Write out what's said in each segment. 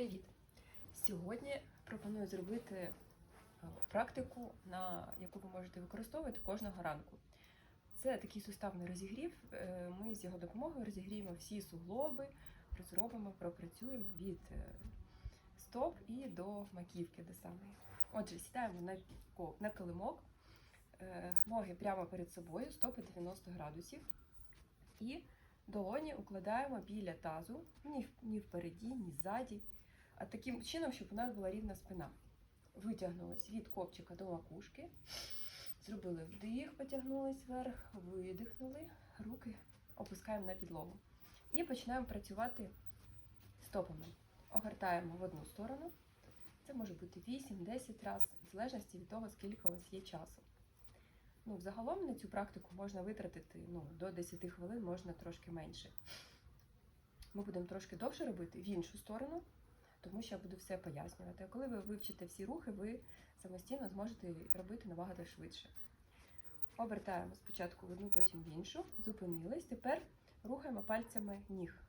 Привіт! Сьогодні пропоную зробити е, практику, на яку ви можете використовувати кожного ранку. Це такий суставний розігрів. Е, Ми з його допомогою розігріємо всі суглоби, розробимо, пропрацюємо від е, стоп і до маківки до самої. Отже, сідаємо на, на килимок, ноги прямо перед собою, стопи 90 градусів. І долоні укладаємо біля тазу, ні, ні впереді, ні ззаді, таким чином, щоб у нас була рівна спина. Витягнулись від копчика до макушки, зробили вдих, потягнулись вверх, видихнули, руки опускаємо на підлогу. І починаємо працювати стопами. Огортаємо в одну сторону. Це може бути 8-10 разів, в залежності від того, скільки у вас є часу. Ну, взагалом на цю практику можна витратити ну, до 10 хвилин, можна трошки менше. Ми будемо трошки довше робити в іншу сторону, тому що я буду все пояснювати. Коли ви вивчите всі рухи, ви самостійно зможете робити набагато швидше. Обертаємо спочатку в одну, потім в іншу, зупинились. Тепер рухаємо пальцями ніг.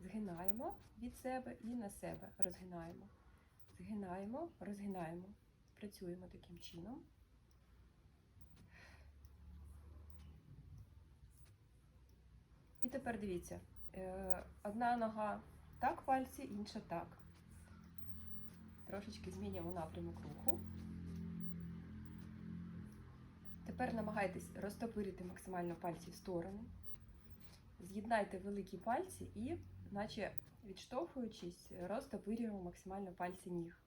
Згинаємо від себе і на себе. Розгинаємо. Згинаємо, розгинаємо. Працюємо таким чином. І тепер дивіться, е, одна нога так пальці, інша так. Трошечки змінюємо напрямок руху. Тепер намагайтесь розтопирити максимально пальці в сторони. З'єднайте великі пальці і, наче відштовхуючись, розтопирюємо максимально пальці ніг.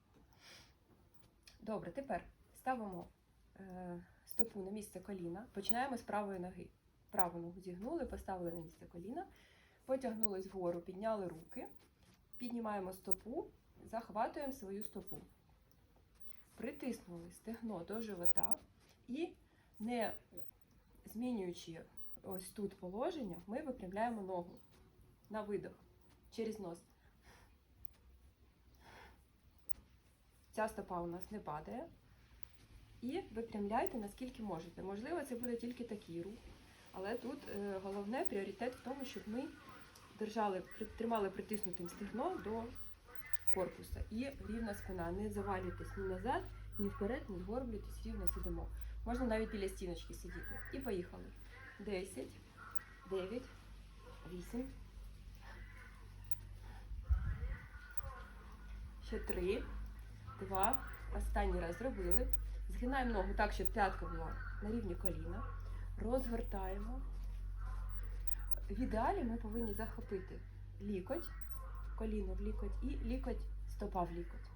Добре, тепер ставимо е, стопу на місце коліна. Починаємо з правої ноги. Праву ногу зігнули, поставили на місце коліна, потягнулись вгору, підняли руки, піднімаємо стопу, захватуємо свою стопу. Притиснули стегно до живота і, не змінюючи ось тут положення, ми випрямляємо ногу на видох через нос. Ця стопа у нас не падає. І випрямляйте наскільки можете. Можливо, це буде тільки такий рух. Але тут е, головне пріоритет в тому, щоб ми держали, тримали притиснутим стегно до корпуса і рівна спина. Не завалюйтесь ні назад, ні вперед, не згорблюйтесь, рівно сидимо. Можна навіть біля стіночки сидіти. І поїхали. 10, 9, 8. Ще 3, 2. Останній раз зробили. Згинаємо ногу так, щоб п'ятка була на рівні коліна розгортаємо. В ідеалі ми повинні захопити лікоть, коліно в лікоть і лікоть стопа в лікоть.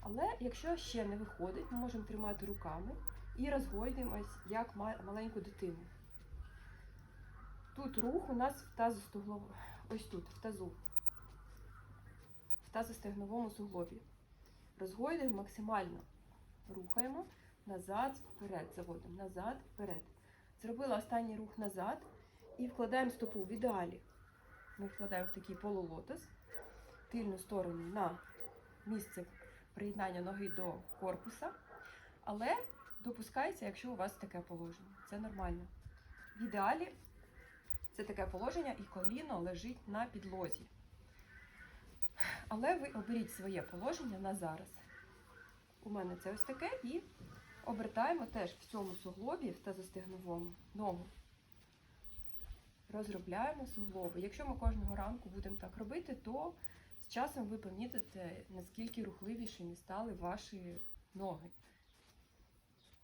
Але якщо ще не виходить, ми можемо тримати руками і розгойдуємось як маленьку дитину. Тут рух у нас в тазостуглов... ось тут, в тазу, в тазостегновому суглобі. Розгойдуємо максимально. Рухаємо назад, вперед, заводимо, назад, вперед. Зробила останній рух назад і вкладаємо стопу в ідеалі. Ми вкладаємо в такий полулотос, тильну сторону на місце приєднання ноги до корпуса. Але допускається, якщо у вас таке положення. Це нормально. В ідеалі це таке положення і коліно лежить на підлозі. Але ви оберіть своє положення на зараз. У мене це ось таке і обертаємо теж в цьому суглобі, в тазостегновому ногу. Розробляємо суглоби. Якщо ми кожного ранку будемо так робити, то з часом ви помітите, наскільки рухливішими стали ваші ноги.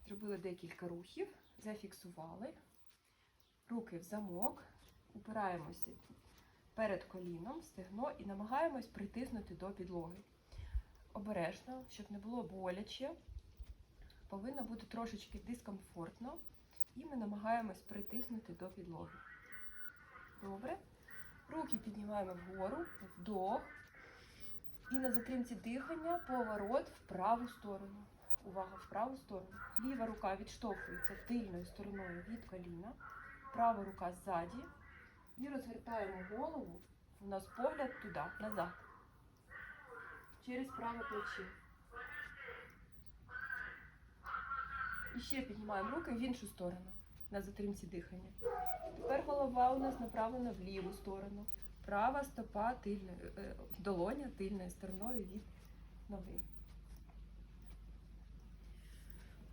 Зробили декілька рухів, зафіксували. Руки в замок, упираємося перед коліном, стегно і намагаємось притиснути до підлоги. Обережно, щоб не було боляче повинно бути трошечки дискомфортно, і ми намагаємось притиснути до підлоги. Добре. Руки піднімаємо вгору, вдох. І на затримці дихання поворот в праву сторону. Увага в праву сторону. Ліва рука відштовхується тильною стороною від коліна, права рука ззаді. І розгортаємо голову. У нас погляд туди, назад. Через праве плече. І ще піднімаємо руки в іншу сторону на затримці дихання. Тепер голова у нас направлена в ліву сторону. Права стопа тильною, е, долоня тильною стороною від ноги.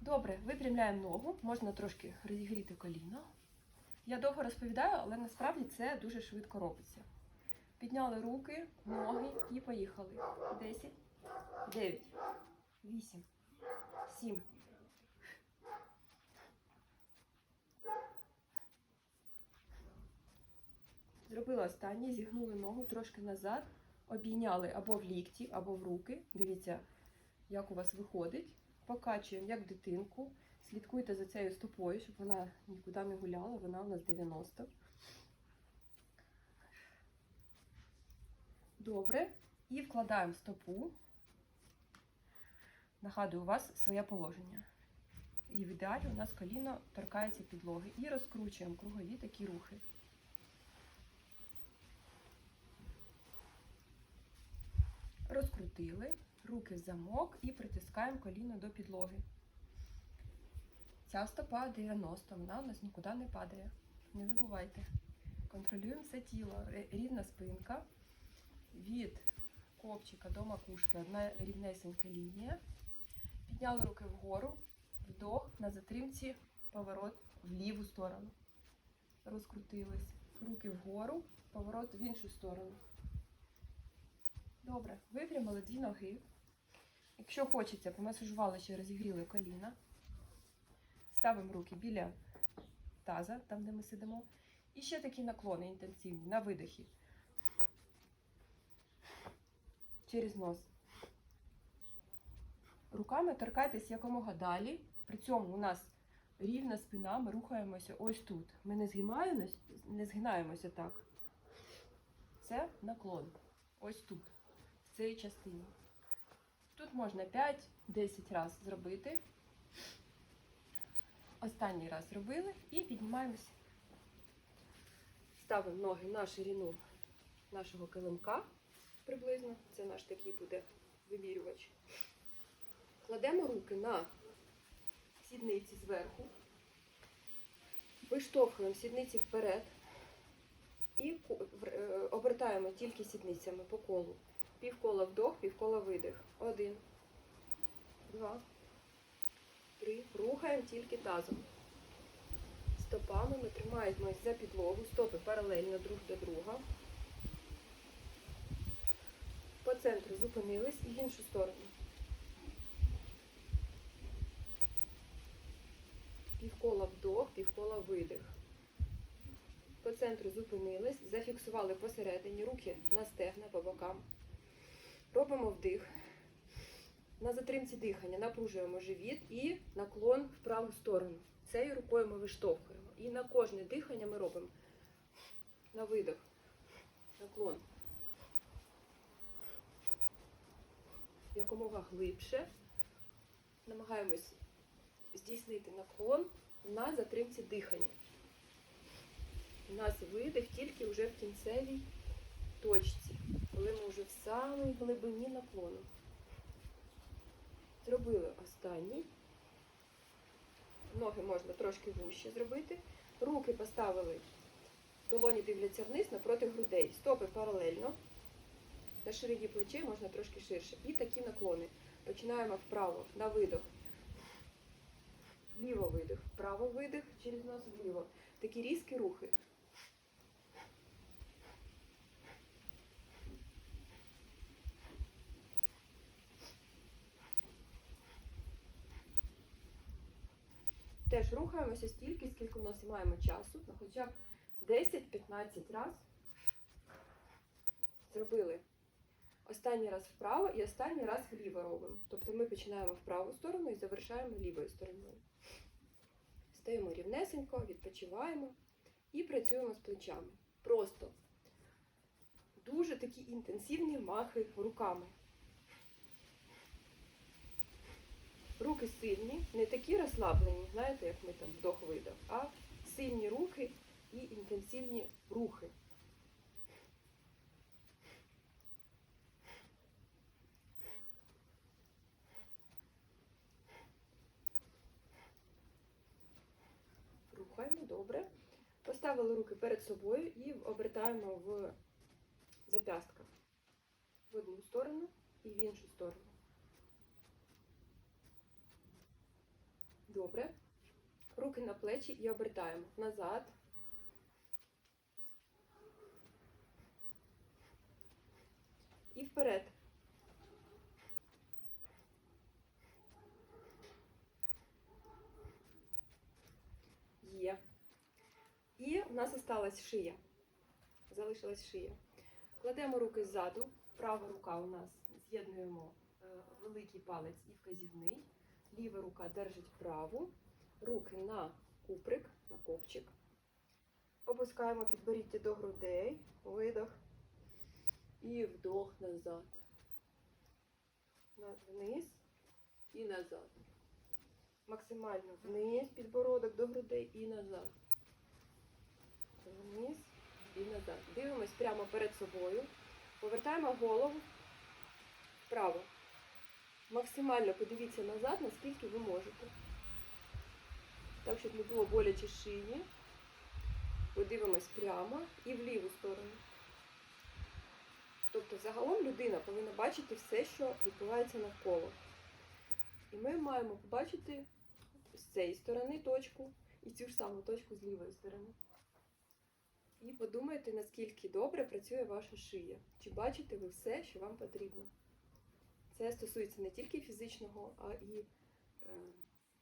Добре, випрямляємо ногу, можна трошки розігріти коліно. Я довго розповідаю, але насправді це дуже швидко робиться. Підняли руки, ноги і поїхали. 10, 9, 8, 7. Зробили останнє, зігнули ногу трошки назад, обійняли або в лікті, або в руки. Дивіться, як у вас виходить. Покачуємо як дитинку. Слідкуйте за цією стопою, щоб вона нікуди не гуляла. Вона у нас 90. Добре. І вкладаємо стопу. Нагадую, у вас своє положення. І в ідеалі у нас коліно торкається підлоги. І розкручуємо кругові такі рухи. Розкрутили, руки в замок і притискаємо коліно до підлоги. Ця стопа 90, вона у нас нікуди не падає. Не забувайте. Контролюємо все тіло. Рівна спинка. Від копчика до макушки одна рівнесенька лінія. Підняли руки вгору, вдох на затримці, поворот в ліву сторону. Розкрутились. Руки вгору, поворот в іншу сторону. Добре, випрямили дві ноги. Якщо хочеться, помасажували чи розігріли коліна. Ставимо руки біля таза, там де ми сидимо. І ще такі наклони інтенсивні на видохі. Через нос. Руками торкайтесь якомога далі. При цьому у нас рівна спина, ми рухаємося ось тут. Ми не згинаємось, не згинаємося так. Це наклон. Ось тут, цій частині. Тут можна 5-10 разів зробити. Останній раз зробили і піднімаємося. Ставимо ноги на ширину нашого килимка приблизно. Це наш такий буде вимірювач. Кладемо руки на сідниці зверху, виштовхуємо сідниці вперед і е, обертаємо тільки сідницями по колу. Півкола вдох, півкола видих. Один, два, три. Рухаємо тільки тазом. Стопами ми тримаємось за підлогу, стопи паралельно друг до друга. По центру зупинились і в іншу сторону. Півкола вдох, півкола видих. По центру зупинились, зафіксували посередині, руки на стегна по бокам. Робимо вдих. На затримці дихання напружуємо живіт і наклон в праву сторону. Цією рукою ми виштовхуємо. І на кожне дихання ми робимо на видих. Наклон. Якомога глибше. Намагаємось здійснити наклон на затримці дихання. У нас видих тільки вже в кінцевій точці, коли ми вже в самій глибині наклону. Зробили останній. Ноги можна трошки вужче зробити. Руки поставили, долоні дивляться вниз напроти грудей. Стопи паралельно. На ширині плечей можна трошки ширше. І такі наклони. Починаємо вправо на видох. Вліво видих, вправо видих, через нос вліво. Такі різкі рухи. Теж рухаємося стільки, скільки в нас маємо часу, ну, хоча б 10-15 разів зробили. Останній раз вправо і останній раз вліво робимо. Тобто ми починаємо в праву сторону і завершаємо лівою стороною. Стаємо рівнесенько, відпочиваємо і працюємо з плечами. Просто дуже такі інтенсивні махи руками. Руки сильні, не такі розслаблені, знаєте, як ми там вдох-видох, а сильні руки і інтенсивні рухи. Рухаємо добре. Поставили руки перед собою і обертаємо в зап'ястка в одну сторону і в іншу сторону. Добре. Руки на плечі і обертаємо назад. І вперед. Є. І в нас осталась шия. Залишилась шия. Кладемо руки ззаду. Права рука у нас з'єднуємо е, великий палець і вказівний. Ліва рука держить праву. Руки на куприк, на копчик. Опускаємо підборіддя до грудей. Видох. І вдох назад. Вниз і назад. Максимально вниз, підбородок до грудей і назад. Вниз і назад. Дивимось прямо перед собою. Повертаємо голову вправо. Максимально подивіться назад, наскільки ви можете. Так, щоб не було боляче шиї. Подивимось прямо і в ліву сторону. Тобто, загалом людина повинна бачити все, що відбувається навколо. І ми маємо побачити з цієї сторони точку і цю ж саму точку з лівої сторони. І подумайте, наскільки добре працює ваша шия. Чи бачите ви все, що вам потрібно. Це стосується не тільки фізичного, а і е,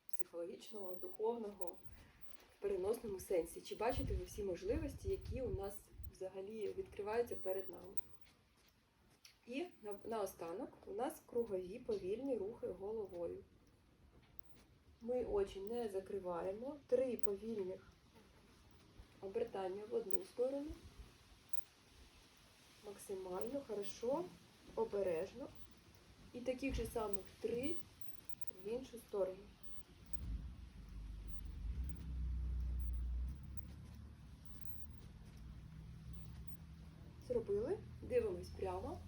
психологічного, духовного, в переносному сенсі. Чи бачите ви всі можливості, які у нас взагалі відкриваються перед нами? І на, наостанок у нас кругові повільні рухи головою. Ми очі не закриваємо. Три повільних обертання в одну сторону. Максимально, хорошо, обережно. І таких же самих три в іншу сторону. Зробили, дивимось прямо.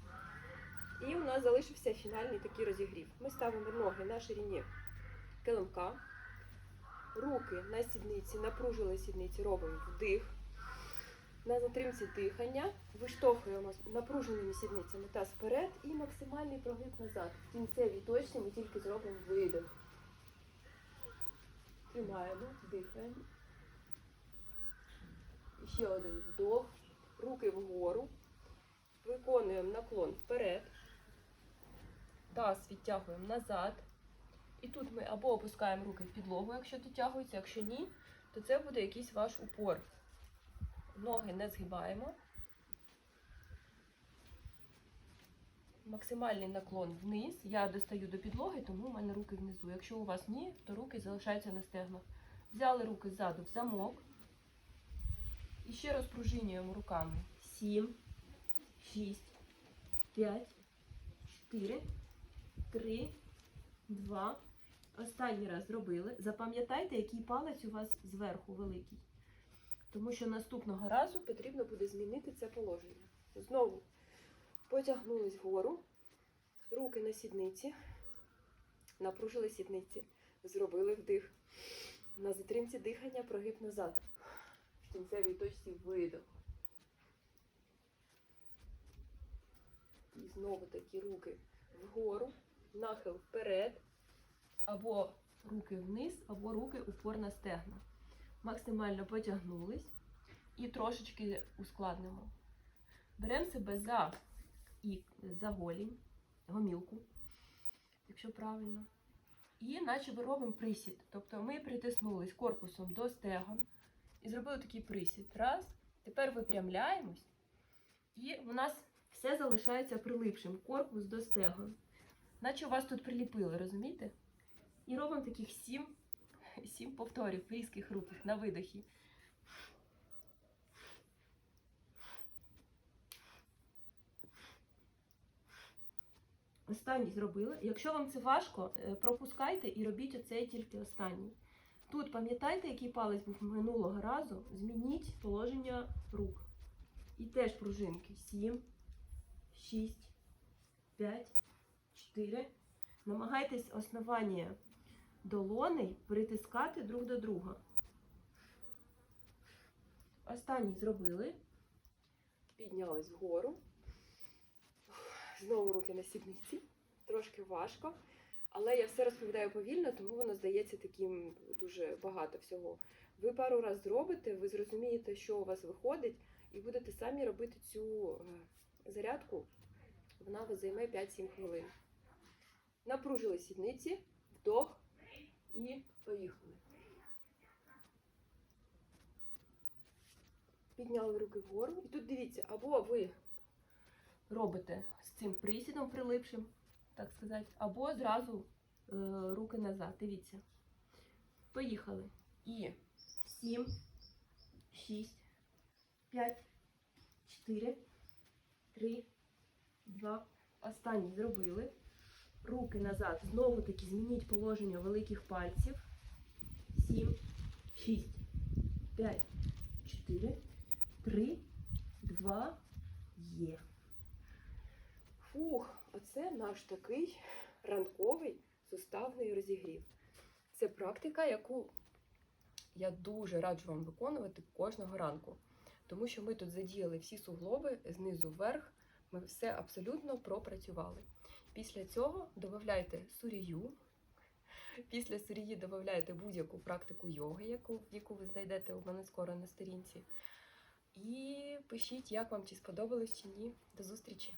І у нас залишився фінальний такий розігрів. Ми ставимо ноги на ширині килимка, руки на сідниці, напружили сідниці, робимо вдих. На затримці дихання виштовхуємо напруженими сідницями таз вперед і максимальний прогиб назад. В кінцевій точці ми тільки зробимо видих. Тримаємо, дихаємо. Ще один вдох, руки вгору. Виконуємо наклон вперед. Таз відтягуємо назад. І тут ми або опускаємо руки в підлогу, якщо дотягуються, якщо ні, то це буде якийсь ваш упор. Ноги не згибаємо. Максимальний наклон вниз. Я достаю до підлоги, тому у мене руки внизу. Якщо у вас ні, то руки залишаються на стегнах. Взяли руки ззаду в замок. І ще розпружинюємо руками. 7, 6, 5, 4, 3, 2. Останній раз зробили. Запам'ятайте, який палець у вас зверху великий. Тому що наступного разу потрібно буде змінити це положення. Знову потягнулись вгору, руки на сідниці, напружили сідниці, зробили вдих. На затримці дихання прогиб назад. В кінцевій точці видох. І знову такі руки вгору, нахил вперед, або руки вниз, або руки упор на стегна. Максимально потягнулись і трошечки ускладнимо. Беремо себе за і за голінь, гомілку, якщо правильно. І наче ми робимо присід. Тобто ми притиснулись корпусом до стегон і зробили такий присід. Раз. Тепер випрямляємось, і у нас все залишається прилипшим. Корпус до стегон. Наче у вас тут приліпили, розумієте? І робимо таких сім, сім повторів різких рухів на видохі. Останній зробили. Якщо вам це важко, е, пропускайте і робіть оцей тільки останній. Тут пам'ятайте, який палець був минулого разу. Змініть положення рук. І теж пружинки. 7, 6, 5, 4. Намагайтесь основання долоней притискати друг до друга. Останній зробили. Піднялись вгору. Знову руки на сідниці. Трошки важко. Але я все розповідаю повільно, тому воно здається таким дуже багато всього. Ви пару раз зробите, ви зрозумієте, що у вас виходить, і будете самі робити цю е, зарядку. Вона вас займе 5-7 хвилин. Напружили сідниці, вдох і поїхали. Підняли руки вгору. І тут дивіться, або ви робите з цим присідом прилипшим, так сказати, або зразу е, руки назад. Дивіться. Поїхали. І 7, 6, 5, 4, 3, 2. Останній зробили. Руки назад. Знову таки змініть положення великих пальців. 7, 6, 5, 4, 3, 2, є. Фух, оце наш такий ранковий суставний розігрів. Це практика, яку я дуже раджу вам виконувати кожного ранку. Тому що ми тут задіяли всі суглоби знизу вверх, ми все абсолютно пропрацювали. Після цього додавайте сурію. Після сурії додавайте будь-яку практику йоги, яку, яку ви знайдете у мене скоро на сторінці. І пишіть, як вам чи сподобалось чи ні. До зустрічі!